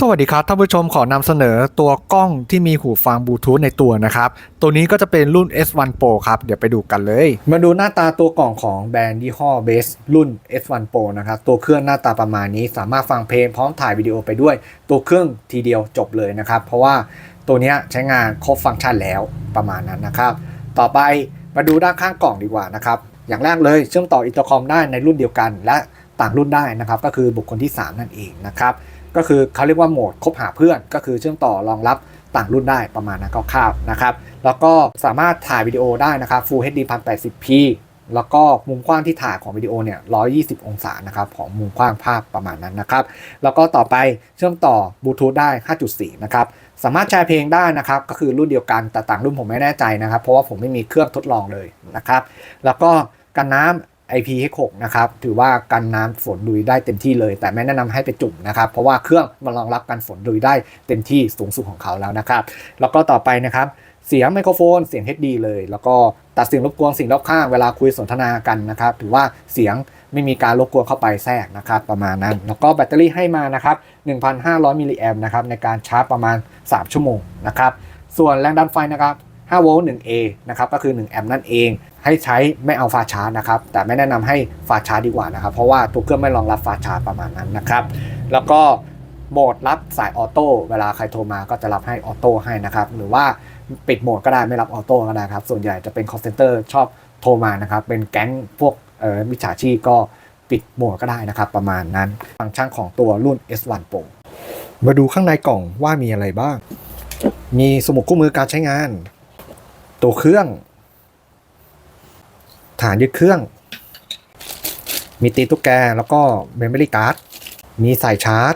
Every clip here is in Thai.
สวัสดีครับท่านผู้ชมขอนำเสนอตัวกล้องที่มีหูฟังบลูทูธในตัวนะครับ ตัวนี้ก็จะเป็นรุ่น S1 Pro ครับ เดี๋ยวไปดูกันเลย มาดูหน้าตาตัวกล่องของแบรนด์ยี่ห้อ Base รุ่น S1 Pro นะครับ ตัวเครื่องหน้าตาประมาณนี้สามารถฟังเพลงพร้อมถ่ายวิดีโอไปด้วย ตัวเครื่องทีเดียวจบเลยนะครับ เพราะว่าตัวนี้ใช้งานครบฟังก์ชันแล้วประมาณนั้นนะครับ ต่อไปมาดูด้านข้างกล่องดีกว่านะครับอย่างแรกเลยเชื่อมต่ออินเตอร์คอมได้ในรุ่นเดียวกัน และต่างรุ่นได้นะครับก็คือบุคคลที่ 3 นั่นเองนะครับ ก็คือเขาเรียกว่าโหมดคบหาเพื่อน ก็คือเชื่อมต่อรองรับต่างรุ่นได้ประมาณนั้นคร่าวๆนะครับ แล้วก็สามารถถ่ายวิดีโอได้นะครับ Full HD 1080p แล้วก็มุมกว้างที่ถ่ายของวิดีโอเนี่ย 120 องศานะครับ ของมุมกว้างภาพประมาณนั้นนะครับ แล้วก็ต่อไปเชื่อมต่อบลูทูธได้ 5.4 นะครับ สามารถแชร์เพลงได้นะครับ ก็คือรุ่นเดียวกันแต่ต่างรุ่นผมไม่แน่ใจนะครับ เพราะว่าผมไม่มีเครื่องทดลองเลยนะครับ แล้วก็กันน้ำ IP6 นะครับ ถือว่ากันน้ำฝนดุยได้เต็มที่เลย แต่ไม่แนะนำให้ไปจุ่มนะครับ เพราะว่าเครื่องมันรองรับกันฝนดุยได้เต็มที่สูงสุดของเขาแล้วนะครับ แล้วก็ต่อไปนะครับเสียงไมโครโฟน เสียง HD เลย แล้วก็ตัดเสียงรบกวนสิ่งรอบข้างเวลาคุยสนทนากันนะครับ ถือว่าเสียงไม่มีการรบกวนเข้าไปแทรกนะครับ ประมาณนั้น แล้วก็แบตเตอรี่ให้มานะครับ 1,500 มิลลิแอมป์นะครับในการชาร์จประมาณ 3 ชั่วโมงนะครับ ส่วนแรงดันไฟนะครับ5โวลต์ 1A นะครับ ก็คือ 1 แอมป์นั่นเอง ให้ใช้ไม่เอาฟาชาร์จนะครับ แต่ไม่แนะนำให้ฟาชาร์จดีกว่านะครับ เพราะว่าตัวเครื่องไม่รองรับฟาชาร์จประมาณนั้นนะครับ แล้วก็โหมดรับสายออโต้เวลาใครโทรมาก็จะรับให้ออโต้ให้นะครับ หรือว่าปิดโหมดก็ได้ไม่รับออโต้ก็ได้ครับ ส่วนใหญ่จะเป็น call center ชอบโทรมานะครับ เป็นแก๊งพวกเอ่อมิจฉาชีพก็ปิดโหมดก็ได้นะครับ ประมาณนั้นฟังก์ชันของตัวรุ่น S1 Pro มาดูข้างในกล่องว่ามีอะไรบ้าง มีสมุดคู่มือการใช้งาน ตัวเครื่อง ฐานยึดเครื่อง มีตีตุ๊กแกแล้วก็เมมโมรี่การ์ด มีสายชาร์จ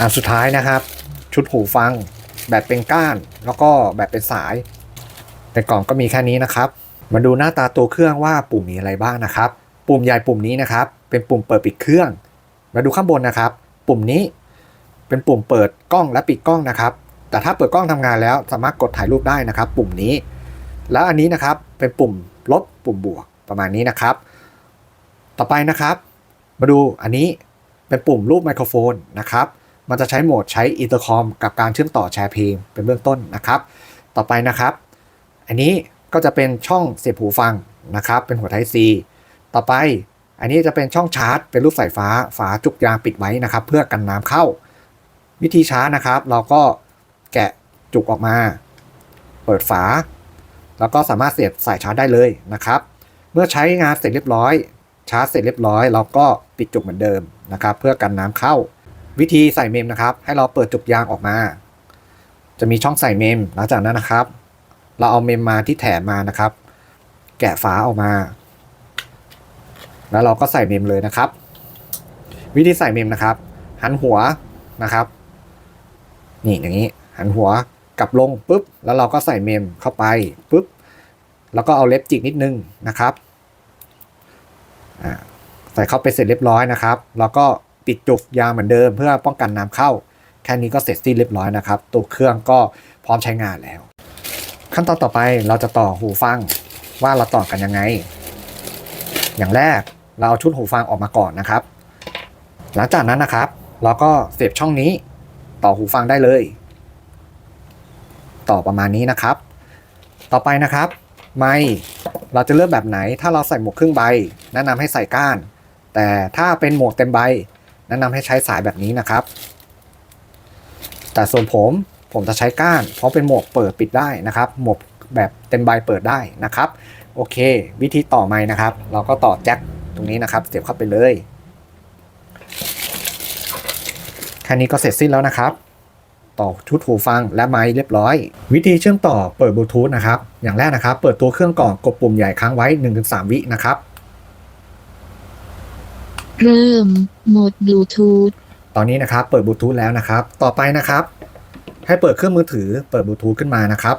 อันสุดท้ายนะครับ ชุดหูฟังแบบเป็นก้าน แล้วก็แบบเป็นสาย ในกล่องก็มีแค่นี้นะครับ มาดูหน้าตาตัวเครื่องว่าปุ่มมีอะไรบ้างนะครับ ปุ่มใหญ่ปุ่มนี้นะครับ เป็นปุ่มเปิดปิดเครื่อง มาดูข้างบนนะครับ ปุ่มนี้เป็นปุ่มเปิดกล้องและปิดกล้องนะครับ แต่ถ้าเปิดกล้องทำงานแล้วสามารถกดถ่ายรูปได้นะครับ ปุ่มนี้ แล้วอันนี้นะครับเป็นปุ่ม ลบปุ่มบวกประมาณนี้นะครับ ต่อไปนะครับ มาดูอันนี้เป็นปุ่มรูปไมโครโฟนนะครับ มันจะใช้โหมดใช้อินเตอร์คอมกับการเชื่อมต่อแชร์เพลงเป็นเบื้องต้นนะครับ ต่อไปนะครับ อันนี้ก็จะเป็นช่องเสียบหูฟังนะครับ เป็นหัวไทย C ต่อไปอันนี้จะเป็นช่องชาร์จ เป็นรูปสายฟ้าฝาจุกยางปิดไว้นะครับ เพื่อกันน้ำเข้า วิธีชาร์จนะครับ เราก็แกะจุกออกมา เปิดฝา แล้วก็สามารถเสียบสายชาร์จได้เลยนะครับ เมื่อใช้งานเสร็จเรียบร้อย ชาร์จเสร็จเรียบร้อยเราก็ปิดจุกเหมือนเดิมนะครับ เพื่อกันน้ำเข้า วิธีใส่เมมนะครับ ให้เราเปิดจุกยางออกมา จะมีช่องใส่เมมหลังจากนั้นนะครับ เราเอาเมมมาที่แถมมานะครับ แกะฝาออกมา แล้วเราก็ใส่เมมเลยนะครับ วิธีใส่เมมนะครับ หันหัวนะครับ นี่อย่างนี้หันหัว กลับลงปุ๊บ แล้วเราก็ใส่เมมเข้าไปปุ๊บ แล้วก็เอาเล็บจิกนิดนึงนะครับใส่เข้าไปเสร็จเรียบร้อยนะครับ แล้วก็ปิดจุกยางเหมือนเดิม เพื่อป้องกันน้ำเข้า แค่นี้ก็เสร็จสิ้นเรียบร้อยนะครับ ตัวเครื่องก็พร้อมใช้งานแล้ว ขั้นตอนต่อไปเราจะต่อหูฟังว่าเราต่อกันยังไง อย่างแรกเราเอาชุดหูฟังออกมาก่อนนะครับ หลังจากนั้นนะครับ เราก็เสียบช่องนี้ต่อหูฟังได้เลย ต่อประมาณนี้นะครับ ต่อไปนะครับ ไมค์เราจะเลือกแบบไหน ถ้าเราใส่หมวกครึ่งใบ แนะนำให้ใส่ก้าน แต่ถ้าเป็นหมวกเต็มใบ แนะนำให้ใช้สายแบบนี้นะครับ แต่ส่วนผมผมจะใช้ก้าน เพราะเป็นหมวกเปิดปิดได้นะครับ หมวกแบบเต็มใบเปิดได้นะครับ โอเค วิธีต่อไม้นะครับ เราก็ต่อแจ็คตรงนี้นะครับเสียบเข้าไปเลยแค่นี้ก็เสร็จสิ้นแล้วนะครับ ต่อชุดหูฟังและไม้เรียบร้อย วิธีเชื่อมต่อเปิดบลูทูธนะครับ อย่างแรกนะครับ เปิดตัวเครื่องก่อนกดปุ่มใหญ่ค้างไว้ 1-3 วินะครับ เริ่มโหมดบลูทูธตอนนี้นะครับเปิดบลูทูธแล้วนะครับ ต่อไปนะครับ ให้เปิดเครื่องมือถือเปิดบลูทูธขึ้นมานะครับ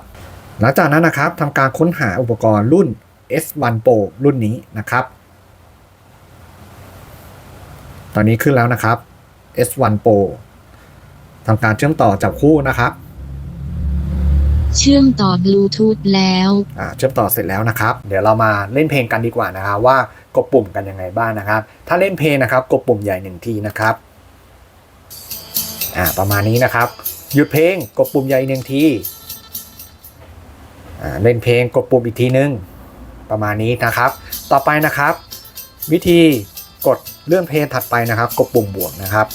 หลังจากนั้นนะครับทำการค้นหาอุปกรณ์รุ่น S1 Pro รุ่นนี้นะครับ ตอนนี้ขึ้นแล้วนะครับ S1 Pro ทำการเชื่อมต่อจับคู่นะครับ เชื่อมต่อบลูทูธแล้วอ่าเชื่อมต่อเสร็จแล้วนะครับ เดี๋ยวเรามาเล่นเพลงกันดีกว่านะครับ ว่ากดปุ่มกันยังไงบ้างนะครับ ถ้าเล่นเพลงนะครับกดปุ่มใหญ่หนึ่งทีนะครับอ่าประมาณนี้นะครับ หยุดเพลงกดปุ่มใหญ่หนึ่งทีอ่าเล่นเพลงกดปุ่มอีกทีนึงประมาณนี้นะครับ ต่อไปนะครับ วิธีกดเลื่อนเพลงถัดไปนะครับ กดปุ่มบวกนะครับ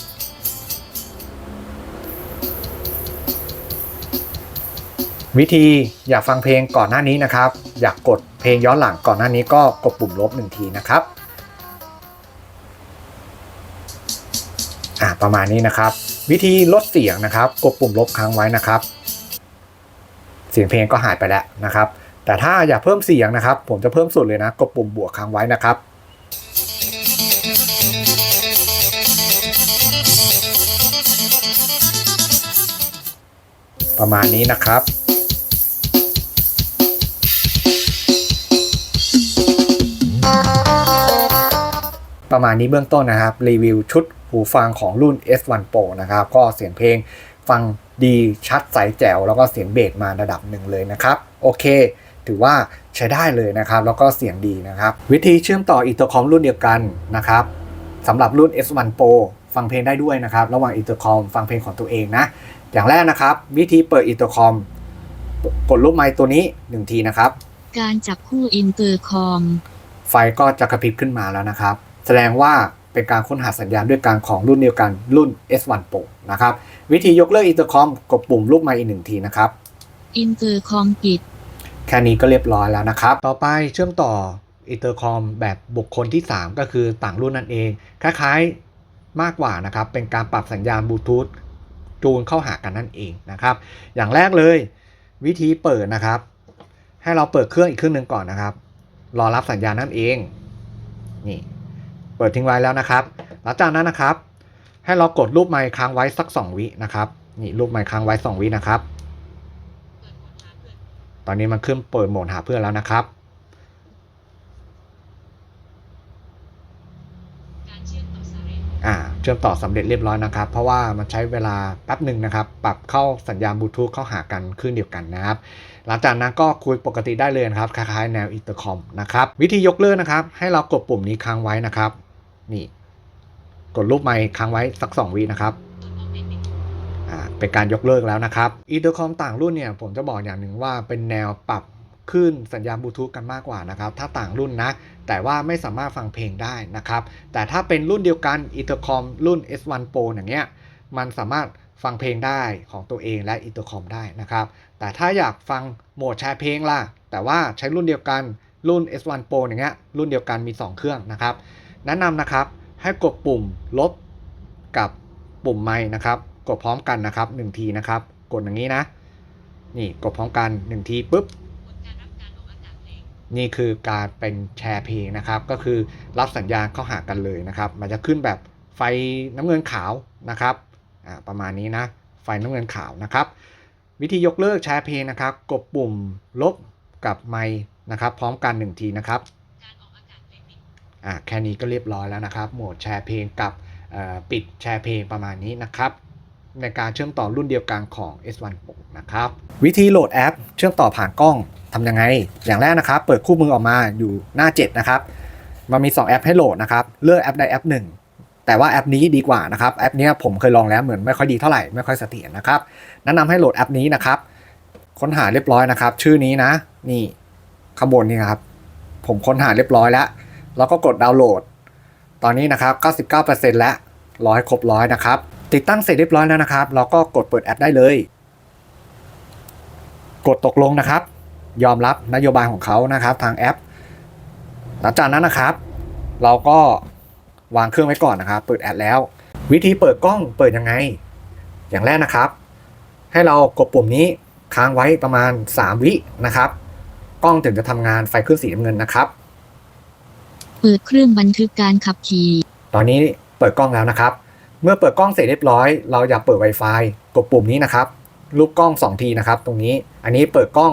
วิธีอยากฟังเพลงก่อนหน้านี้นะครับ อยากกดเพลงย้อนหลังก่อนหน้านี้ก็กดปุ่มลบหนึ่งทีนะครับอ่าประมาณนี้นะครับ วิธีลดเสียงนะครับ กดปุ่มลบค้างไว้นะครับ เสียงเพลงก็หายไปแล้วนะครับ แต่ถ้าอยากเพิ่มเสียงนะครับ ผมจะเพิ่มสุดเลยนะกดปุ่มบวกค้างไว้นะครับประมาณนี้นะครับ ประมาณนี้เบื้องต้นนะครับ รีวิวชุดหูฟังของรุ่น S1 Pro นะครับ ก็เสียงเพลงฟังดีชัดใสแจ๋วแล้วก็เสียงเบสมาระดับหนึ่งเลยนะครับ โอเค ถือว่าใช้ได้เลยนะครับ แล้วก็เสียงดีนะครับ วิธีเชื่อมต่ออินเตอร์คอมรุ่นเดียวกันนะครับสำหรับรุ่น S1 Pro ฟังเพลงได้ด้วยนะครับ ระหว่างอินเตอร์คอมฟังเพลงของตัวเองนะ อย่างแรกนะครับ วิธีเปิดอินเตอร์คอมกดรูปไมค์ตัวนี้หนึ่งทีนะครับ การจับคู่อินเตอร์คอมไฟก็จะกระพริบขึ้นมาแล้วนะครับ แสดงว่าเป็นการค้นหาสัญญาณด้วยการของรุ่นเดียวกันรุ่น S1 Pro นะครับ วิธียกเลิกอินเตอร์คอมกดปุ่มลูกไม้อีกหนึ่งทีนะครับอินเตอร์คอมปิดแค่นี้ก็เรียบร้อยแล้วนะครับ ต่อไปเชื่อมต่ออินเตอร์คอมแบบบุคคลที่ 3 ก็คือต่างรุ่นนั่นเอง คล้ายๆมากกว่านะครับ เป็นการปรับสัญญาณบลูทูธจูนเข้าหากันนั่นเองนะครับ อย่างแรกเลย วิธีเปิดนะครับ ให้เราเปิดเครื่องอีกเครื่องหนึ่งก่อนนะครับ รอรับสัญญาณนั่นเอง นี่ เปิดทิ้งไว้แล้วนะครับ หลังจากนั้นนะครับ ให้เรากดรูปไมค์ค้างไว้สัก 2 วินะครับนี่รูปไมค์ค้างไว้ 2 วินะครับ ตอนนี้มันขึ้นเปิดโหมดหาเพื่อนแล้วนะครับอ่าเชื่อมต่อสำเร็จเรียบร้อยนะครับ เพราะว่ามันใช้เวลาแป๊บหนึ่งนะครับ ปรับเข้าสัญญาณบลูทูธเข้าหากันขึ้นเดียวกันนะครับ หลังจากนั้นก็คุยปกติได้เลยนะครับ คล้ายๆแนวอินเตอร์คอมนะครับ วิธียกเลิกนะครับ ให้เรากดปุ่มนี้ค้างไว้นะครับ นี่ กดรูปไมค์ค้างไว้สัก 2วินะครับอ่าเป็นการยกเลิกแล้วนะครับอินเตอร์คอมต่างรุ่นเนี่ยผมจะบอกอย่างหนึ่งว่าเป็นแนวปรับขึ้นสัญญาณบลูทูธกันมากกว่านะครับ ถ้าต่างรุ่นนะ แต่ว่าไม่สามารถฟังเพลงได้นะครับ แต่ถ้าเป็นรุ่นเดียวกันอินเตอร์คอมรุ่น S1 Pro อย่างเงี้ยมันสามารถฟังเพลงได้ของตัวเองและอินเตอร์คอมได้นะครับ แต่ถ้าอยากฟังโหมดแชร์เพลงล่ะ แต่ว่าใช้รุ่นเดียวกันรุ่น S1 Pro อย่างเงี้ยรุ่นเดียวกันมี 2 เครื่องนะครับ แนะนำนะครับให้กดปุ่มลบกับปุ่มไม้นะครับ กดพร้อมกันนะครับ1ทีนะครับ กดอย่างนี้นะ นี่กดพร้อมกัน1ทีปุ๊บนี่คือการเป็นแชร์เพลงนะครับ ก็คือรับสัญญาณเข้าหากันเลยนะครับ มันจะขึ้นแบบไฟน้ำเงินขาวนะครับประมาณนี้นะ ไฟน้ำเงินขาวนะครับ วิธียกเลิกแชร์เพลงนะครับ กดปุ่มลบกับไมค์นะครับ พร้อมกัน1ทีนะครับ อ่าแค่นี้ก็เรียบร้อยแล้วนะครับ โหมดแชร์เพลงกับปิดแชร์เพลงประมาณนี้นะครับ ในการเชื่อมต่อรุ่นเดียวกันของ S1 Pro นะครับ วิธีโหลดแอป เชื่อมต่อผ่านกล้องทำยังไง อย่างแรกนะครับ เปิดคู่มือออกมาอยู่หน้า 7 นะครับ มันมี 2 แอปให้โหลดนะครับ เลือกแอปใดแอปหนึ่งแต่ว่าแอปนี้ดีกว่านะครับ แอปนี้ผมเคยลองแล้วเหมือนไม่ค่อยดีเท่าไหร่ ไม่ค่อยเสถียรนะครับแนะนำให้โหลดแอปนี้นะครับ ค้นหาเรียบร้อยนะครับ ชื่อนี้นะ นี่ข้างบนนี่ครับ ผมค้นหาเรียบร้อยแล้ว แล้วก็กดดาวน์โหลด ตอนนี้นะครับ 99%แล้วร้อยครบร้อยนะครับ ติดตั้งเสร็จเรียบร้อยแล้วนะครับ เราก็กดเปิดแอปได้เลย กดตกลงนะครับ ยอมรับนโยบายของเขานะครับ ทางแอป หลังจากนั้นนะครับ เราก็วางเครื่องไว้ก่อนนะครับ เปิดแอดแล้ว วิธีเปิดกล้องเปิดยังไง อย่างแรกนะครับ ให้เรากดปุ่มนี้ค้างไว้ประมาณ 3 วินะครับ กล้องถึงจะทำงานไฟขึ้นสีน้ำเงินนะครับ เปิดเครื่องบันทึกการขับขี่ตอนนี้เปิดกล้องแล้วนะครับ เมื่อเปิดกล้องเสร็จเรียบร้อย เราอยากเปิด Wi-Fi กดปุ่มนี้นะครับ รูปกล้อง 2 ทีนะครับ ตรงนี้ อันนี้เปิดกล้อง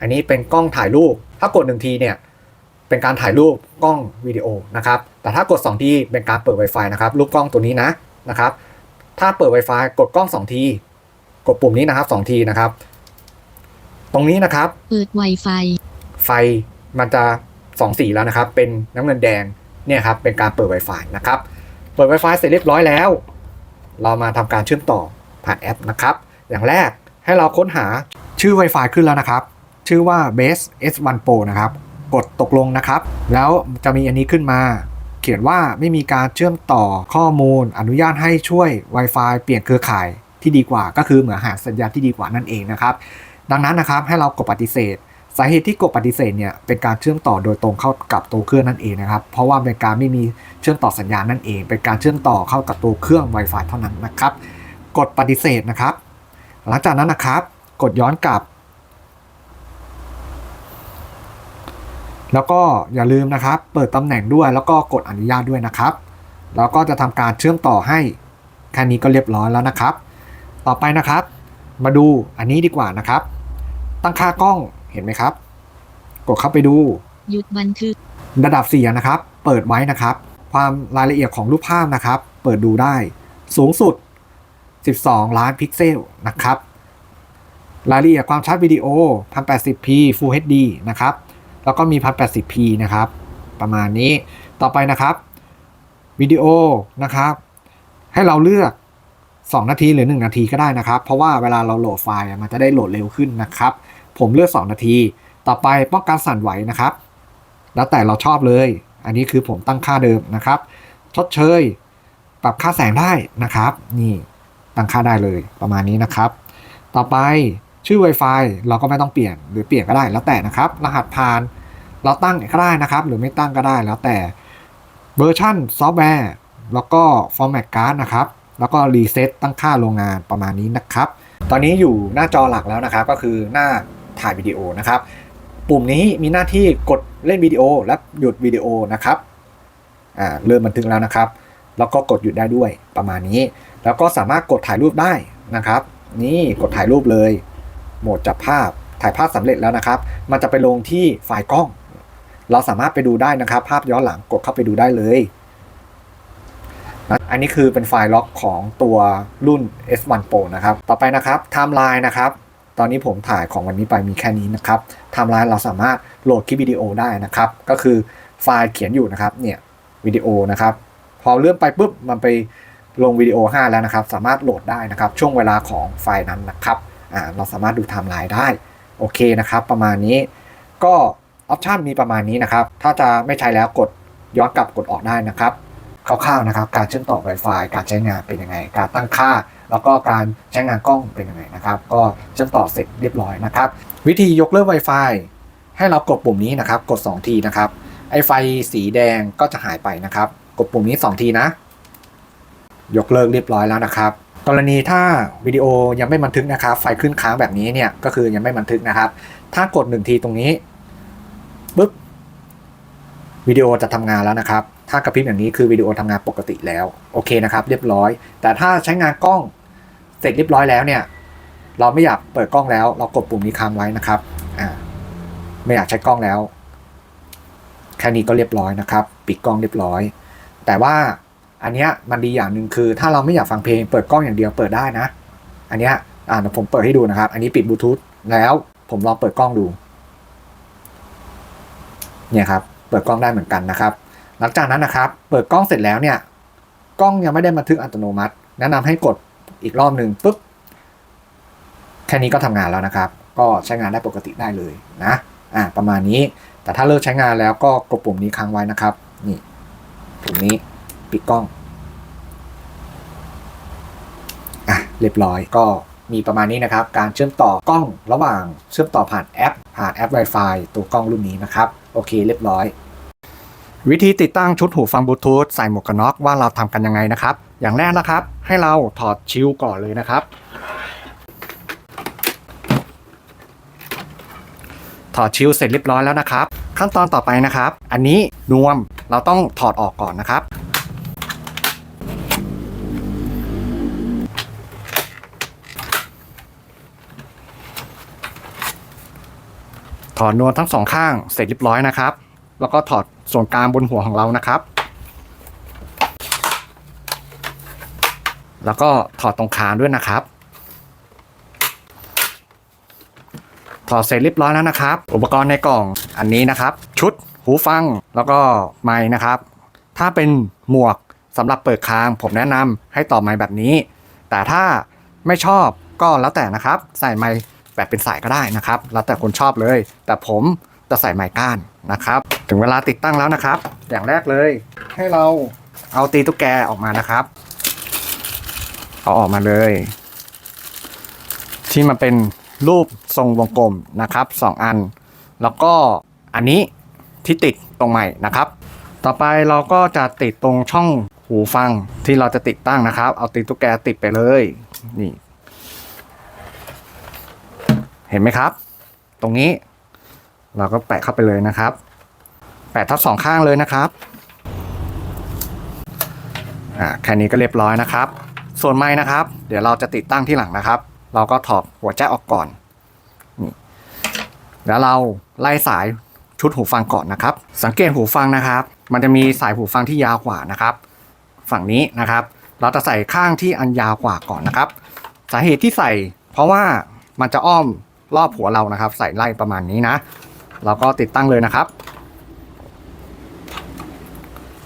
อันนี้เป็นกล้องถ่ายรูป ถ้ากด1ทีเนี่ย เป็นการถ่ายรูปกล้องวิดีโอนะครับ แต่ถ้ากด2ทีเป็นการเปิด Wi-Fi นะครับ รูปกล้องตัวนี้นะนะครับ ถ้าเปิด Wi-Fi กดกล้อง2ที กดปุ่มนี้นะครับ2ทีนะครับ ตรงนี้นะครับ เปิด Wi-Fi ไฟมันจะ สองสีแล้วนะครับ เป็นน้ำเงินแดงเนี่ยครับเป็นการเปิด Wi-Fi นะครับ เปิด Wi-Fi เสร็จเรียบร้อยแล้ว เรามาทำการเชื่อมต่อผ่านแอปนะครับ อย่างแรกให้เราค้นหาชื่อ Wi-Fi ขึ้นแล้วนะครับ ชื่อว่า Base S1 Pro นะครับ กดตกลงนะครับ แล้วจะมีอันนี้ขึ้นมา เขียนว่าไม่มีการเชื่อมต่อข้อมูล อนุญาตให้ช่วย Wi-Fi เปลี่ยนเครือข่ายที่ดีกว่า ก็คือเหมือนหาสัญญาณที่ดีกว่านั่นเองนะครับ ดังนั้นนะครับให้เรากดปฏิเสธ สาเหตุที่กดปฏิเสธเนี่ยเป็นการเชื่อมต่อโดยตรงเข้ากับตัวเครื่องนั่นเองนะครับ เพราะว่าเป็นการไม่มีเชื่อมต่อสัญญาณนั่นเอง เป็นการเชื่อมต่อเข้ากับตัวเครื่อง Wi-Fi เท่านั้นนะครับ กดปฏิเสธนะครับ หลังจากนั้นนะครับ กดย้อนกลับ แล้วก็อย่าลืมนะครับ เปิดตำแหน่งด้วยแล้วก็กดอนุญาตด้วยนะครับ แล้วก็จะทำการเชื่อมต่อให้แค่นี้ก็เรียบร้อยแล้วนะครับ ต่อไปนะครับ มาดูอันนี้ดีกว่านะครับ ตั้งค่ากล้อง เห็นไหมครับ กดเข้าไปดูหยุดบันทึกระดับเสียงนะครับ เปิดไว้นะครับ ความรายละเอียดของรูปภาพนะครับ เปิดดูได้ สูงสุด 12 ล้านพิกเซลนะครับ รายละเอียดความชัดวิดีโอ 1080p Full HD นะครับ แล้วก็มี 1080p นะครับ ประมาณนี้ ต่อไปนะครับวิดีโอนะครับ ให้เราเลือก 2 นาทีหรือ 1 นาทีก็ได้นะครับ เพราะว่าเวลาเราโหลดไฟล์อะมันจะได้โหลดเร็วขึ้นนะครับ ผมเลือก2นาที ต่อไปป้องกันสั่นไหวนะครับ แล้วแต่เราชอบเลย อันนี้คือผมตั้งค่าเดิมนะครับ ชดเชย ปรับค่าแสงได้นะครับ นี่ตั้งค่าได้เลยประมาณนี้นะครับ ต่อไปชื่อ Wi-Fi เราก็ไม่ต้องเปลี่ยนหรือเปลี่ยนก็ได้แล้วแต่นะครับ รหัสผ่านเราตั้งก็ได้นะครับ หรือไม่ตั้งก็ได้แล้วแต่เวอร์ชันซอฟต์แวร์แล้วก็ Format Card นะครับ แล้วก็รีเซ็ตตั้งค่าโรงงานประมาณนี้นะครับ ตอนนี้อยู่หน้าจอหลักแล้วนะครับ ก็คือหน้า ถ่ายวิดีโอนะครับ ปุ่มนี้มีหน้าที่กดเล่นวิดีโอและหยุดวิดีโอนะครับอ่าเริ่มบันทึกแล้วนะครับ แล้วก็กดหยุดได้ด้วยประมาณนี้ แล้วก็สามารถกดถ่ายรูปได้นะครับ นี่กดถ่ายรูปเลย โหมดจับภาพถ่ายภาพสำเร็จแล้วนะครับ มันจะไปลงที่ไฟล์กล้อง เราสามารถไปดูได้นะครับ ภาพย้อนหลังกดเข้าไปดูได้เลยนะอันนี้คือเป็นไฟล์ล็อกของตัวรุ่น S1 Pro นะครับ ต่อไปนะครับไทม์ไลน์นะครับ ตอนนี้ผมถ่ายของวันนี้ไปมีแค่นี้นะครับไทม์ไลน์เราสามารถโหลดคลิปวิดีโอได้นะครับ ก็คือไฟล์เขียนอยู่นะครับ เนี่ยวิดีโอนะครับ พอเลื่อนไปปุ๊บมันไปลงวิดีโอ 5 แล้วนะครับ สามารถโหลดได้นะครับ ช่วงเวลาของไฟล์นั้นนะครับเราสามารถดูไทม์ไลน์ได้ โอเคนะครับ ประมาณนี้ ก็ออปชันมีประมาณนี้นะครับ ถ้าจะไม่ใช้แล้วกดย้อนกลับกดออกได้นะครับ คร่าวๆนะครับ การเชื่อมต่อ Wi-Fi การใช้งานเป็นยังไง การตั้งค่า แล้วก็การใช้งานกล้องเป็นยังไงนะครับ ก็เชื่อมต่อเสร็จเรียบร้อยนะครับ วิธียกเลิก Wi-Fi ให้เรากดปุ่มนี้นะครับ กด 2 ทีนะครับ ไอไฟสีแดงก็จะหายไปนะครับ กดปุ่มนี้ 2 ทีนะ ยกเลิกเรียบร้อยแล้วนะครับ กรณีถ้าวิดีโอยังไม่บันทึกนะครับ ไฟขึ้นค้างแบบนี้เนี่ยก็คือยังไม่บันทึกนะครับ ถ้ากด 1 ทีตรงนี้ปุ๊บวิดีโอจะทำงานแล้วนะครับ ถ้ากระพริบอย่างนี้คือวิดีโอทำงานปกติแล้ว โอเคนะครับ เรียบร้อย แต่ถ้าใช้งานกล้อง สร็จเรียบร้อยแล้วเนี่ย เราไม่อยากเปิดกล้องแล้ว เรากดปุ่มนี้ค้างไว้นะครับอ่าไม่อยากใช้กล้องแล้วแค่นี้ก็เรียบร้อยนะครับ ปิดกล้องเรียบร้อย แต่ว่าอันเนี้ยมันดีอย่างหนึ่งคือ ถ้าเราไม่อยากฟังเพลงเปิดกล้องอย่างเดียวเปิดได้นะ อันเนี้ยอ่าผมเปิดให้ดูนะครับ อันนี้ปิดบลูทูธแล้วผมลองเปิดกล้องดูเนี่ยครับเปิดกล้องได้เหมือนกันนะครับ หลังจากนั้นนะครับ เปิดกล้องเสร็จแล้วเนี่ย กล้องยังไม่ได้บันทึกอัตโนมัติ แนะนำให้กด อีกรอบหนึ่งปุ๊บ แค่นี้ก็ทำงานแล้วนะครับ ก็ใช้งานได้ปกติได้เลยนะอ่าประมาณนี้ แต่ถ้าเลิกใช้งานแล้วก็กดปุ่มนี้ค้างไว้นะครับ นี่ปุ่มนี้ปิดกล้องอะเรียบร้อยก็มีประมาณนี้นะครับ การเชื่อมต่อกล้องระหว่างเชื่อมต่อผ่านแอป ผ่านแอป Wi-Fi ตัวกล้องรุ่นนี้นะครับ โอเคเรียบร้อย วิธีติดตั้งชุดหูฟังบลูทูธใส่หมวกกันน็อกว่าเราทำกันยังไงนะครับ อย่างแรกนะครับ ให้เราถอดชิลก่อนเลยนะครับ ถอดชิลเสร็จเรียบร้อยแล้วนะครับ ขั้นตอนต่อไปนะครับ อันนี้นวมเราต้องถอดออกก่อนนะครับถอดนวมทั้งสองข้างเสร็จเรียบร้อยนะครับ แล้วก็ถอดส่วนกลางบนหัวของเรานะครับ แล้วก็ถอดตรงคางด้วยนะครับ ถอดเสร็จเรียบร้อยแล้วนะครับ อุปกรณ์ในกล่องอันนี้นะครับ ชุดหูฟังแล้วก็ไม้นะครับ ถ้าเป็นหมวกสำหรับเปิดคาง ผมแนะนำให้ต่อไม้แบบนี้ แต่ถ้าไม่ชอบก็แล้วแต่นะครับ ใส่ไม้แบบเป็นสายก็ได้นะครับ แล้วแต่คนชอบเลย แต่ผมจะใส่ไม้ก้านนะครับ ถึงเวลาติดตั้งแล้วนะครับ อย่างแรกเลย ให้เราเอาตีตุ๊กแกออกมานะครับ เอาออกมาเลย ที่มันเป็นรูปทรงวงกลมนะครับสองอัน แล้วก็อันนี้ที่ติดตรงใหม่นะครับ ต่อไปเราก็จะติดตรงช่องหูฟังที่เราจะติดตั้งนะครับ เอาตีตุ๊กแกติดไปเลยนี่ เห็นไหมครับ ตรงนี้ เราก็แปะเข้าไปเลยนะครับ แปะทั้งสองข้างเลยนะครับอ่าแค่นี้ก็เรียบร้อยนะครับ ส่วนไม้นะครับ เดี๋ยวเราจะติดตั้งที่หลังนะครับ เราก็ถอดหัวแจ็คออกก่อนนี่แล้วเราไล่สายชุดหูฟังก่อนนะครับ สังเกตหูฟังนะครับ มันจะมีสายหูฟังที่ยาวกว่านะครับ ฝั่งนี้นะครับ เราจะใส่ข้างที่อันยาวกว่าก่อนนะครับ สาเหตุที่ใส่ เพราะว่ามันจะอ้อมรอบหัวเรานะครับ ใส่ไล่ประมาณนี้นะเราก็ติดตั้งเลยนะครับ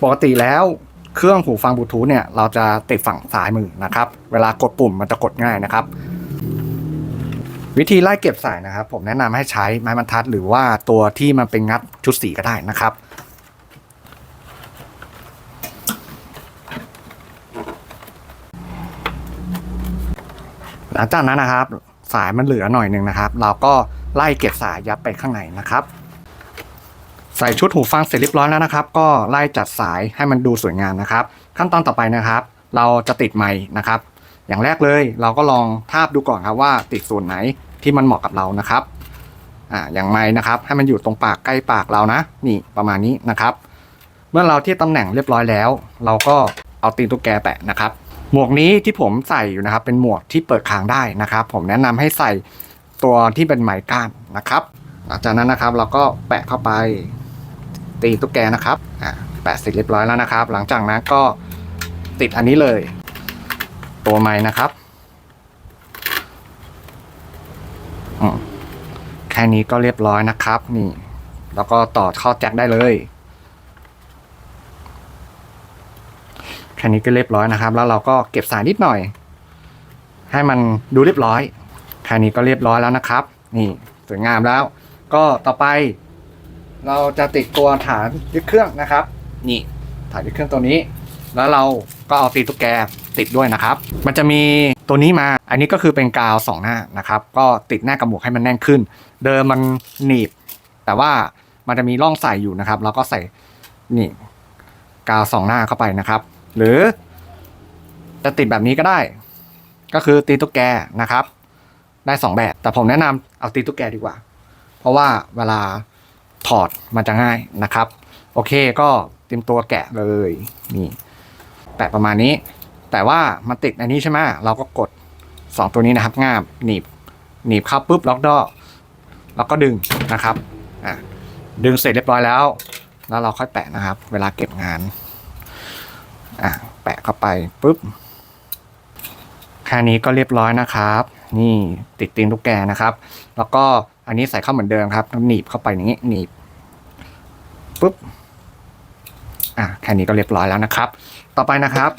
ปกติแล้ว เครื่องหูฟังบลูทูธเนี่ยเราจะติดฝั่งซ้ายมือนะครับ เวลากดปุ่มมันจะกดง่ายนะครับ วิธีไล่เก็บสายนะครับ ผมแนะนำให้ใช้ไม้บรรทัด หรือว่าตัวที่มันเป็นงัดชุดสีก็ได้นะครับหลังจากนั้นนะครับ สายมันเหลือหน่อยหนึ่งนะครับ เราก็ไล่เก็บสายยัดไปข้างในนะครับ ใส่ชุดหูฟังเสร็จเรียบร้อยแล้วนะครับ ก็ไล่จัดสายให้มันดูสวยงามนะครับ ขั้นตอนต่อไปนะครับ เราจะติดไม้นะครับ อย่างแรกเลยเราก็ลองทาบดูก่อนครับว่าติดส่วนไหนที่มันเหมาะกับเรานะครับอ่าอย่างไม้นะครับ ให้มันอยู่ตรงปากใกล้ปากเรานะ นี่ประมาณนี้นะครับ เมื่อเราทียบตำแหน่งเรียบร้อยแล้ว เราก็เอาตีนตุ๊กแกแปะนะครับ หมวกนี้ที่ผมใส่อยู่นะครับ เป็นหมวกที่เปิดคางได้นะครับ ผมแนะนำให้ใส่ตัวที่เป็นไม้ก้านนะครับ หลังจากนั้นนะครับเราก็แปะเข้าไป ตีตุ๊กแกนะครับอ่าแปะเสร็จเรียบร้อยแล้วนะครับ หลังจากนั้นก็ติดอันนี้เลย ตัวไม้นะครับอืมแค่นี้ก็เรียบร้อยนะครับ นี่ แล้วก็ต่อเข้าแจ็คได้เลยแค่นี้ก็เรียบร้อยนะครับ แล้วเราก็เก็บสายนิดหน่อย ให้มันดูเรียบร้อยแค่นี้ก็เรียบร้อยแล้วนะครับ นี่สวยงามแล้ว ก็ต่อไป เราจะติดตัวฐานยึดเครื่องนะครับ นี่ฐานยึดเครื่องตัวนี้ แล้วเราก็เอาตีตุ๊กแกติดด้วยนะครับ มันจะมีตัวนี้มา อันนี้ก็คือเป็นกาวสองหน้านะครับ ก็ติดหน้ากระหมวกให้มันแน่นขึ้น เดิมมันหนีบ แต่ว่ามันจะมีร่องใส่อยู่นะครับเราก็ใส่นี่กาวสองหน้าเข้าไปนะครับ หรือ จะติดแบบนี้ก็ได้ ก็คือตีตุ๊กแกนะครับ ได้สองแบบ แต่ผมแนะนำเอาตีตุ๊กแกดีกว่า เพราะว่าเวลา ถอดมันจะง่ายนะครับ โอเคก็เตรียมตัวแกะเลยนี่แปะประมาณนี้ แต่ว่ามันติดอันนี้ใช่ไหมเราก็กดสองตัวนี้นะครับง่ามหนีบหนีบเข้าปุ๊บล็อกดอแล้วก็ดึงนะครับอะดึงเสร็จเรียบร้อยแล้ว แล้วเราค่อยแปะนะครับ เวลาเก็บงานอะแปะเข้าไปปุ๊บแค่นี้ก็เรียบร้อยนะครับ นี่ติดตีนลูกแกนะครับ แล้วก็ อันนี้ใส่เข้าเหมือนเดิมครับหนีบเข้าไปอย่างนี้หนีบปุ๊บอะแค่นี้ก็เรียบร้อยแล้วนะครับ ต่อไปนะครับ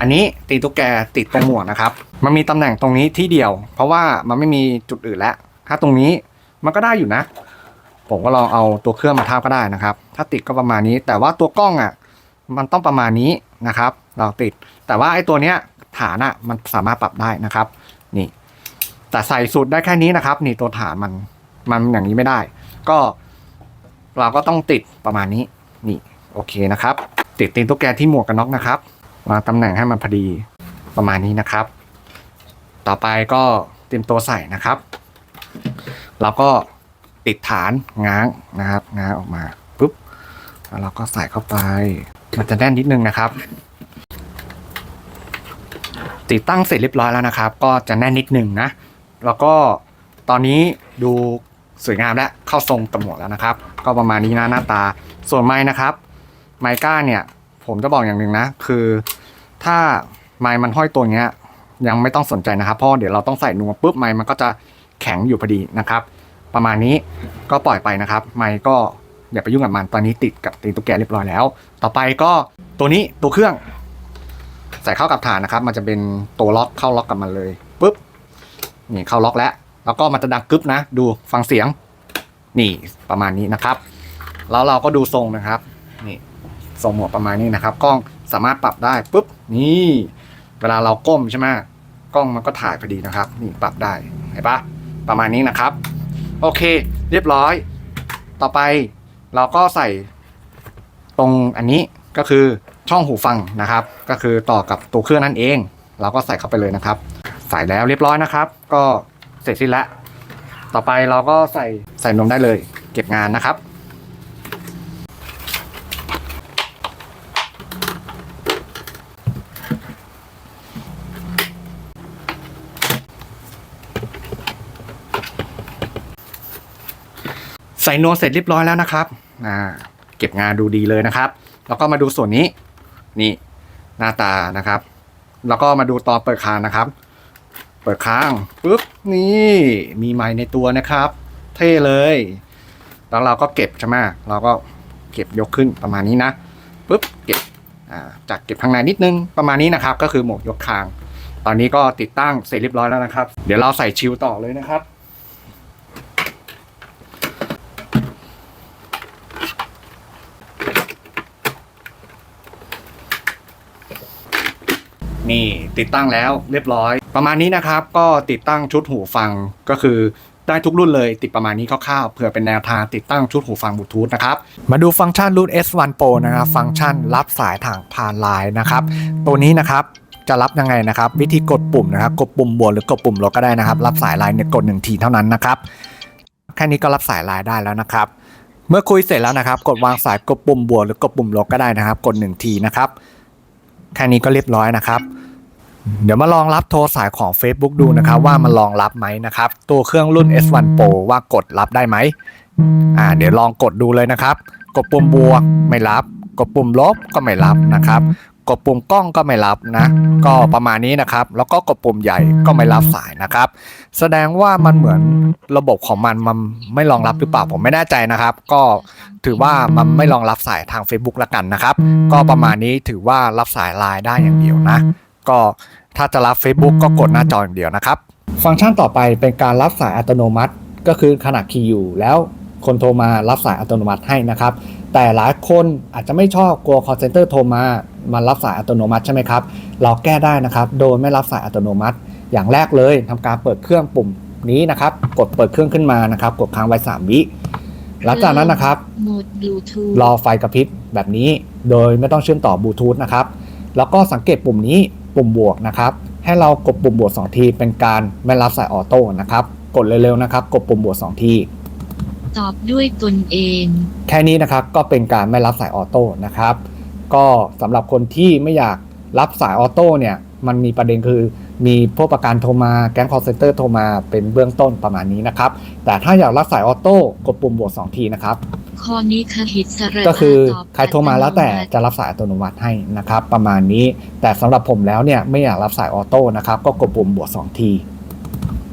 อันนี้ตีตุ๊กแกติดตรงหมวกนะครับ มันมีตำแหน่งตรงนี้ที่เดียว เพราะว่ามันไม่มีจุดอื่นแล้ว ถ้าตรงนี้มันก็ได้อยู่นะ ผมก็ลองเอาตัวเครื่องมาทาบก็ได้นะครับ ถ้าติดก็ประมาณนี้ แต่ว่าตัวกล้องอะ มันต้องประมาณนี้นะครับ เราติด แต่ว่าไอ้ตัวเนี้ยฐานอะมันสามารถปรับได้นะครับ นี่ แต่ใส่สุดได้แค่นี้นะครับ นี่ตัวฐานมันมันอย่างนี้ไม่ได้ ก็เราก็ต้องติดประมาณนี้นี่โอเคนะครับ ติดตีนตุ๊กแกที่หมวกกันน็อกนะครับวางตำแหน่งให้มันพอดีประมาณนี้นะครับ ต่อไปก็เตรียมตัวใส่นะครับ เราก็ติดฐานง้างนะครับง้างออกมาปุ๊บแล้วเราก็ใส่เข้าไป มันจะแน่นนิดนึงนะครับ ติดตั้งเสร็จเรียบร้อยแล้วนะครับ ก็จะแน่นนิดนึงนะ แล้วก็ตอนนี้ดูสวยงามและเข้าทรงตำหมวแล้วนะครับ ก็ประมาณนี้นะหน้าตา ส่วนไม้นะครับ ไม้ก้านเนี่ย ผมจะบอกอย่างหนึ่งนะ คือถ้าไม้มันห้อยตัวเนี้ย ยังไม่ต้องสนใจนะครับ เพราะเดี๋ยวเราต้องใส่นัวปุ๊บไม้มันก็จะแข็งอยู่พอดีนะครับ ประมาณนี้ก็ปล่อยไปนะครับ ไม้ก็อย่าไปยุ่งกับมันตอนนี้ติดกับตีนตุ๊กแกเรียบร้อยแล้ว ต่อไปก็ตัวนี้ตัวเครื่อง ใส่เข้ากับฐานนะครับ มันจะเป็นตัวล็อกเข้าล็อกกับมันเลย นี่เข้าล็อกแล้ว แล้วก็มันจะดังกึ๊บนะ ดูฟังเสียง นี่ประมาณนี้นะครับ แล้วเราก็ดูทรงนะครับ นี่ทรงหมวกประมาณนี้นะครับ กล้องสามารถปรับได้ปุ๊บ นี่ เวลาเราก้มใช่ไหมกล้องมันก็ถ่ายพอดีนะครับ นี่ปรับได้เห็นปะประมาณนี้นะครับ โอเค เรียบร้อย ต่อไปเราก็ใส่ตรงอันนี้ก็คือช่องหูฟังนะครับ ก็คือต่อกับตัวเครื่องนั่นเอง เราก็ใส่เข้าไปเลยนะครับ ใส่แล้วเรียบร้อยนะครับ ก็เสร็จสิ้นแล้วต่อไปเราก็ใส่ใส่นมได้เลย เก็บงานนะครับ ใส่นวมเสร็จเรียบร้อยแล้วนะครับอ่าเก็บงานดูดีเลยนะครับ แล้วก็มาดูส่วนนี้นี่หน้าตานะครับ แล้วก็มาดูตอนเปิดคางนะครับ เปิดค้างปุ๊บนี่มีไม้ในตัวนะครับ เท่เลย แล้วเราก็เก็บใช่ไหมเราก็เก็บยกขึ้นประมาณนี้นะปุ๊บเก็บจากเก็บข้างในนิดนึงประมาณนี้นะครับ ก็คือหมวกยกคาง ตอนนี้ก็ติดตั้งเสร็จเรียบร้อยแล้วนะครับ เดี๋ยวเราใส่ชิวต่อเลยนะครับ นี่ ติดตั้งแล้วเรียบร้อย ประมาณนี้นะครับก็ติดตั้งชุดหูฟังก็คือได้ทุกรุ่นเลยติดประมาณนี้คร่าวๆเผื่อเป็นแนวทางติดตั้งชุดหูฟังบลูทูธนะครับ มาดูฟังก์ชันรุ่น S1 Pro นะครับ ฟังก์ชันรับสายทางผ่านไลน์นะครับ ตัวนี้นะครับจะรับยังไงนะครับ วิธีกดปุ่มนะครับ กดปุ่มบวกหรือกดปุ่มลบก็ได้นะครับ รับสายไลน์เนี่ยกดหนึ่งทีเท่านั้นนะครับ แค่นี้ก็รับสายไลน์ได้แล้วนะครับ เมื่อคุยเสร็จแล้วนะครับ กดวางสายกดปุ่มบวกหรือกดปุ่มลบก็ได้นะครับ กดหนึ่งทีนะครับ แค่นี้ก็เรียบร้อยนะครับ เดี๋ยวมาลองรับโทรสายของ Facebook ดูนะครับ ว่ามันรองรับไหมนะครับ ตัวเครื่องรุ่น S1 Pro ว่ากดรับได้ไหมอ่าเดี๋ยวลองกดดูเลยนะครับ กดปุ่มบวกไม่รับ กดปุ่มลบก็ไม่รับนะครับ กดปุ่มกล้องก็ไม่รับนะ ก็ประมาณนี้นะครับ แล้วก็กดปุ่มใหญ่ก็ไม่รับสายนะครับ แสดงว่ามันเหมือนระบบของมันมันไม่รองรับหรือเปล่าผมไม่แน่ใจนะครับ ก็ถือว่ามันไม่รองรับสายทาง Facebook ละกันนะครับ ก็ประมาณนี้ถือว่ารับสายไลน์ได้อย่างเดียวนะ ก็ถ้าจะรับ Facebook ก็กดหน้าจออย่างเดียวนะครับ ฟังก์ชันต่อไปเป็นการรับสายอัตโนมัติ ก็คือขณะคีย์อยู่แล้วคนโทรมารับสายอัตโนมัติให้นะครับ แต่หลายคนอาจจะไม่ชอบกลัว call center โทรมามารับสายอัตโนมัติใช่ไหมครับ เราแก้ได้นะครับ โดยไม่รับสายอัตโนมัติ อย่างแรกเลยทำการเปิดเครื่องปุ่มนี้นะครับ กดเปิดเครื่องขึ้นมานะครับ กดค้างไว้ 3 วิหลังจากนั้นนะครับโหมดบลูทูธรอไฟกระพริบแบบนี้ โดยไม่ต้องเชื่อมต่อบลูทูธนะครับ แล้วก็สังเกตปุ่มนี้ ปุ่มบวกนะครับ ให้เรากดปุ่มบวก 2 ที เป็นการไม่รับสายออโต้นะครับ กดเร็วๆนะครับ กดปุ่มบวก 2 ที ตอบด้วยตนเอง แค่นี้นะครับก็เป็นการไม่รับสายออโต้นะครับ ก็สำหรับคนที่ไม่อยากรับสายออโต้เนี่ย มันมีประเด็นคือ มีพวกประกันโทรมาแก๊งคอร์เซนเตอร์โทรมาเป็นเบื้องต้นประมาณนี้นะครับ แต่ถ้าอยากรับสายออโต้กดปุ่มบวก2ทีนะครับข้อนี้คหิตสระก็คือตบใครโทรมาแล้วแต่อัตโนมัติจะรับสายอัตโนมัติให้นะครับ ประมาณนี้แต่สำหรับผมแล้วเนี่ยไม่อยากรับสายออโต้นะครับก็กดปุ่มบวก2ที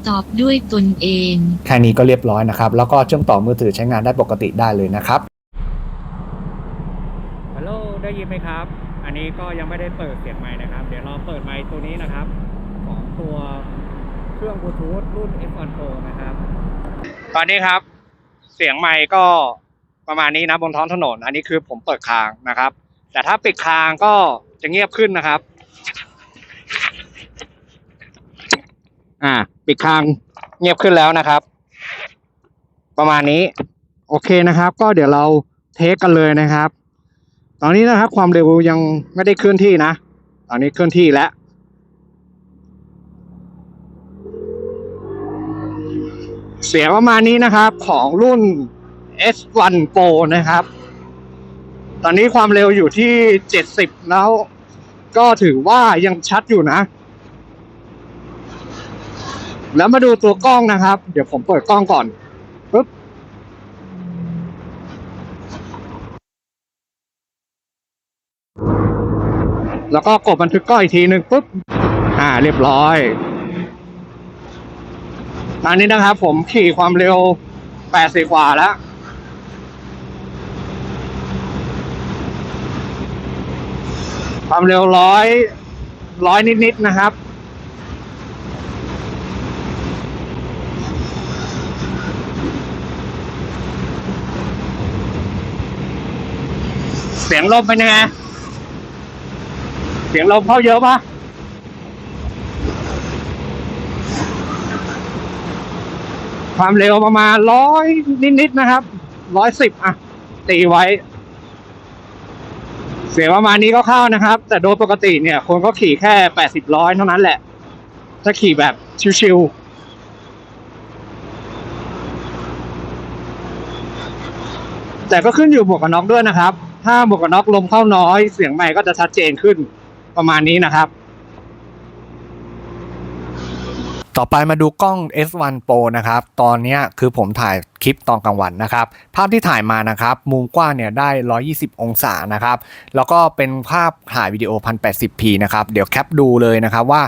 ตอบด้วยตนเองแค่นี้ก็เรียบร้อยนะครับ แล้วก็เชื่อมต่อมือถือใช้งานได้ปกติได้เลยนะครับฮัลโหลได้ยินไหมครับ อันนี้ก็ยังไม่ได้เปิดเสียงไมค์นะครับ เดี๋ยวเราเปิดไมค์ตัวนี้นะครับ ของตัวเครื่องบลูทูธรุ่น F1 Pro นะครับ ตอนนี้ครับ เสียงไมค์ก็ประมาณนี้นะบนท้องถนน อันนี้คือผมเปิดคางนะครับ แต่ถ้าปิดคางก็จะเงียบขึ้นนะครับ อ่า ปิดคางเงียบขึ้นแล้วนะครับ ประมาณนี้ โอเคนะครับ ก็เดี๋ยวเราเทสกันเลยนะครับ ตอนนี้นะครับความเร็วยังไม่ได้เคลื่อนที่นะ ตอนนี้เคลื่อนที่แล้ว เสียงประมาณนี้นะครับของรุ่น S1 Pro นะครับ ตอนนี้ความเร็วอยู่ที่ 70 แล้ว ก็ถือว่ายังชัดอยู่นะ แล้วมาดูตัวกล้องนะครับ เดี๋ยวผมเปิดกล้องก่อนปึ๊บแล้วก็กดบันทึกกล้องอีกทีหนึ่งปุ๊บ อ่า เรียบร้อย ตอนนี้นะครับ ผมขี่ความเร็ว80กว่าแล้ว ความเร็วร้อยร้อยนิด ๆ นะครับ เสียงลมเป็นยังไง เสียงลมเข้าเยอะปะ ความเร็วประมาณร้อยนิดๆนะครับร้อยสิบอะ ตีไว้ เสียงประมาณนี้ก็เข้านะครับ แต่โดยปกติเนี่ย คนก็ขี่แค่แปดสิบร้อยเท่านั้นแหละ ถ้าขี่แบบชิวๆแต่ก็ขึ้นอยู่หมวกกันน็อกด้วยนะครับ ถ้าหมวกกันน็อกลมเข้าน้อย เสียงไมค์ก็จะชัดเจนขึ้นประมาณนี้นะครับ ต่อไปมาดูกล้อง S1 Pro นะครับ ตอนนี้คือผมถ่าย คลิปตอนกลางวันนะครับ ภาพที่ถ่ายมานะครับ มุมกว้างเนี่ยได้ 120 องศานะครับ แล้วก็เป็นภาพถ่ายวิดีโอ 1080p นะครับ เดี๋ยวแคปดูเลยนะครับว่า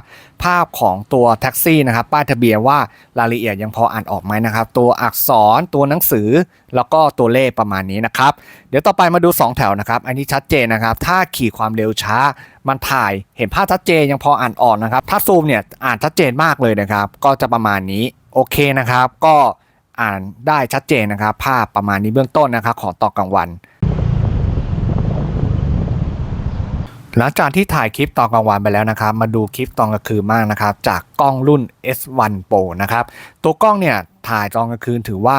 ภาพของตัวแท็กซี่นะครับ ป้ายทะเบียนว่ารายละเอียดยังพออ่านออกไหมนะครับ ตัวอักษรตัวหนังสือ แล้วก็ตัวเลขประมาณนี้นะครับ เดี๋ยวต่อไปมาดู 2 แถวนะครับ อันนี้ชัดเจนนะครับ ถ้าขี่ความเร็วช้ามันถ่ายเห็นภาพชัดเจนยังพออ่านออกนะครับ ถ้าซูมเนี่ยอ่านชัดเจนมากเลยนะครับ ก็จะประมาณนี้โอเคนะครับ ก็ อ่านได้ชัดเจนนะครับ ภาพประมาณนี้เบื้องต้นนะครับของตอนกลางวัน หลังจากที่ถ่ายคลิปตอนกลางวันไปแล้วนะครับ มาดูคลิปตอนกลางคืนมากนะครับ จากกล้องรุ่น S1 Pro นะครับ ตัวกล้องเนี่ยถ่ายตอนกลางคืนถือว่า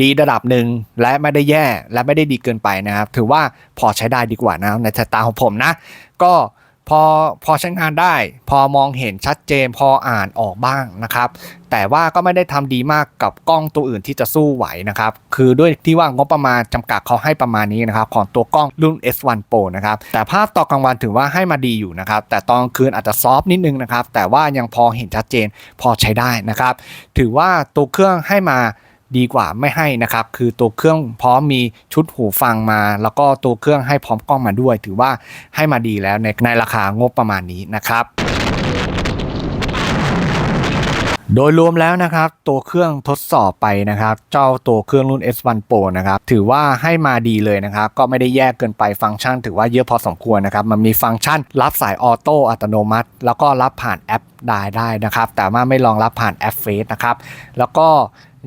ดีระดับหนึ่งและไม่ได้แย่และไม่ได้ดีเกินไปนะครับ ถือว่าพอใช้ได้ดีกว่านะในสายตาของผมนะ ก็ พอพอใช้งานได้ พอมองเห็นชัดเจนพออ่านออกบ้างนะครับ แต่ว่าก็ไม่ได้ทำดีมากกับกล้องตัวอื่นที่จะสู้ไหวนะครับ คือด้วยที่ว่างบประมาณจำกัดเขาให้ประมาณนี้นะครับ ของตัวกล้องรุ่น S1 Pro นะครับ แต่ภาพตอนกลางวันถือว่าให้มาดีอยู่นะครับ แต่ตอนคืนอาจจะซอฟต์นิดนึงนะครับ แต่ว่ายังพอเห็นชัดเจนพอใช้ได้นะครับ ถือว่าตัวเครื่องให้มา ดีกว่าไม่ให้นะครับ คือตัวเครื่องพร้อมมีชุดหูฟังมา แล้วก็ตัวเครื่องให้พร้อมกล้องมาด้วย ถือว่าให้มาดีแล้วในในราคางบประมาณนี้นะครับโดยรวมแล้วนะครับ ตัวเครื่องทดสอบไปนะครับ เจ้าตัวเครื่องรุ่น S1 Pro นะครับ ถือว่าให้มาดีเลยนะครับ ก็ไม่ได้แยกเกินไปฟังก์ชัน ถือว่าเยอะพอสมควรนะครับ มันมีฟังก์ชัน รับสายออโต้อัตโนมัติ แล้วก็รับผ่านแอปได้ได้นะครับ แต่ว่าไม่รองรับผ่านแอปเฟซนะครับ แล้วก็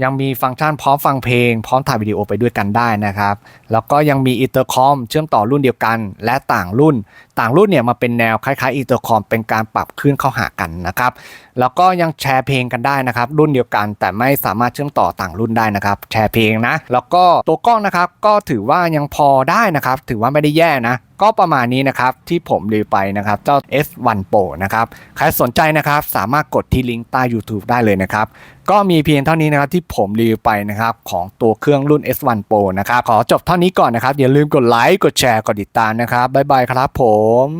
ยังมีฟังก์ชันพร้อมฟังเพลง พร้อมถ่ายวิดีโอไปด้วยกันได้นะครับ แล้วก็ยังมีอินเตอร์คอมเชื่อมต่อรุ่นเดียวกัน และต่างรุ่น ต่างรุ่นเนี่ยมาเป็นแนวคล้ายๆอินเตอร์คอมเป็นการปรับขึ้นเข้าหากันนะครับแล้วก็ยังแชร์เพลงกันได้นะครับรุ่นเดียวกัน แต่ไม่สามารถเชื่อมต่อต่างรุ่นได้นะครับแชร์เพลงนะแล้วก็ตัวกล้องนะครับก็ถือว่ายังพอได้นะครับถือว่าไม่ได้แย่นะก็ประมาณนี้นะครับที่ผมรีวิวไปนะครับเจ้า S1 Pro นะครับใครสนใจนะครับสามารถกดที่ลิงก์ใต้ YouTube ได้เลยนะครับก็มีเพียงเท่านี้นะครับที่ผมรีวิวไปนะครับของตัวเครื่องรุ่น S1 Pro นะครับขอจบเท่านี้ก่อนนะครับอย่าลืมกดไลค์กดแชร์กดติดตามนะครับบ๊ายบายครับผม